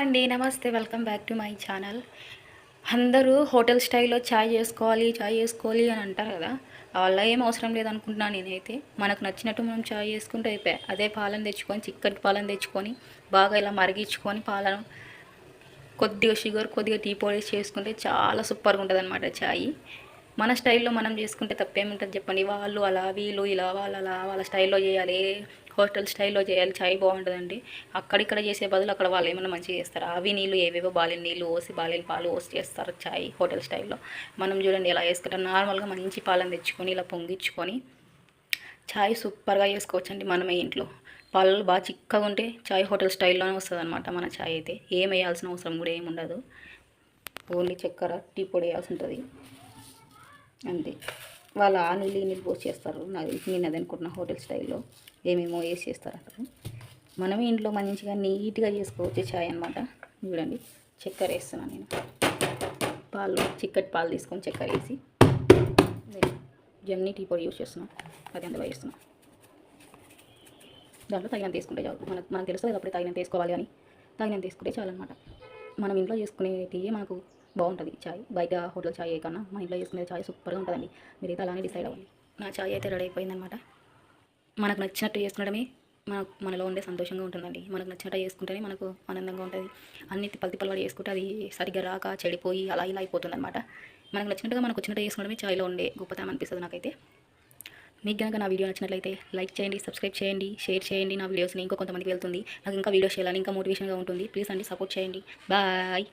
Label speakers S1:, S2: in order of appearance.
S1: అండి. నమస్తే welcome back to my channel. అందరూ హోటల్ స్టైల్లో చాయ్ చేసుకోవాలి చాయ్ చేసుకోవాలి అని అంటారు కదా. అలా ఏం అవసరం లేదనుకుంటున్నాను నేనైతే. మనకు నచ్చినట్టు మనం చాయ్ చేసుకుంటే అయిపోయి. అదే పాలను తెచ్చుకొని చిక్కటి పాలను తెచ్చుకొని బాగా ఇలా మరిగించుకొని పాలను కొద్దిగా షుగర్ కొద్దిగా టీ పొడి చేసుకుంటే చాలా సూపర్గా ఉంటుంది అనమాట చాయ్. మన స్టైల్లో మనం చేసుకుంటే తప్పేముంటుంది చెప్పండి. వాళ్ళు అలా వీళ్ళు ఇలా వాళ్ళు అలా వాళ్ళ స్టైల్లో చేయాలి. హోటల్ స్టైల్లో చేయాలి చాయ్ బాగుంటుందండి అక్కడిక్కడ చేసే బదులు అక్కడ వాళ్ళు ఏమైనా మంచిగా చేస్తారు? అవి నీళ్ళు ఏవేవో బాలిన నీళ్ళు పోసి బాలిన పాలు పోసి చేస్తారు చాయ్ హోటల్ స్టైల్లో. మనం చూడండి ఎలా చేసుకుంటాం నార్మల్గా మంచి పాలను తెచ్చుకొని ఇలా పొంగించుకొని చాయ్ సూపర్గా చేసుకోవచ్చండి మనమే ఇంట్లో. పాలలు బాగా చిక్కగా ఉంటే చాయ్ హోటల్ స్టైల్లోనే వస్తుంది అనమాట మన చాయ్ అయితే. ఏం వేయాల్సిన అవసరం కూడా ఏమి ఉండదు. ఓన్లీ చక్కెర టీ పొడి వేయాల్సి ఉంటుంది. అంతే. వాళ్ళు ఆ నీళ్ళు ఈ నీళ్ళు పోసి చేస్తారు. నాకు నేను అది అనుకుంటున్నా హోటల్ స్టైల్లో ఏమేమో వేసి చేస్తారు అంటారు. మనమే ఇంట్లో మంచిగా నీట్గా చేసుకోవచ్చు చాయ్ అనమాట చూడండి చక్కెర వేస్తున్నాను నేను. పాలు చిక్కటి పాలు తీసుకొని చక్కెర వేసి. జమ్ని టీ పొడి యూస్ చేస్తున్నాం. అది అందులో వేస్తున్నాం. దాంట్లో తగినంత తీసుకుంటే చాలు. మనకు మనకు తెలుస్తుంది అప్పుడే తగినంత తీసుకోవాలి అని. తగినంత తీసుకుంటే చాలు అనమాట మనం ఇంట్లో చేసుకునే టీయే మనకు బాగుంటుంది. చాయ్ బయట హోటల్ చాయ్ కన్నా మన ఇంట్లో చేసుకునే చాయ్ సూపర్గా ఉంటుందండి. మీరైతే అలానే డిసైడ్ అవ్వండి. నా చాయ్ అయితే రెడీ అయిపోయిందనమాట మనకు నచ్చినట్టు చేసుకునడమే మన మనలో ఉండే సంతోషంగా ఉంటుందండి. మనకు నచ్చినట్టు చేసుకుంటేనే మనకు ఆనందంగా ఉంటుంది. అన్ని తిప్పలు తిప్పలు చేసుకుంటే అది సరిగ్గా రాక చెడిపోయి అలా ఇలా అయిపోతుంది అనమాట మనకు నచ్చినట్టుగా మనకు వచ్చినట్టు చేసుకోవడమే చాయ్లో ఉండే గొప్పతనం అనిపిస్తుంది నాకైతే. మీకు కనుక నా వీడియో నచ్చినట్లయితే లైక్ చేయండి సబ్స్క్రైబ్ చేయండి షేర్ చేయండి నా వీడియోస్ని. ఇంకో కొంతమందికి వెళ్తుంది. నాకు ఇంకా వీడియోస్ చేయాలని ఇంకా మోటివేషన్గా ఉంటుంది. ప్లీజ్ అండి సపోర్ట్ చేయండి. బాయ్.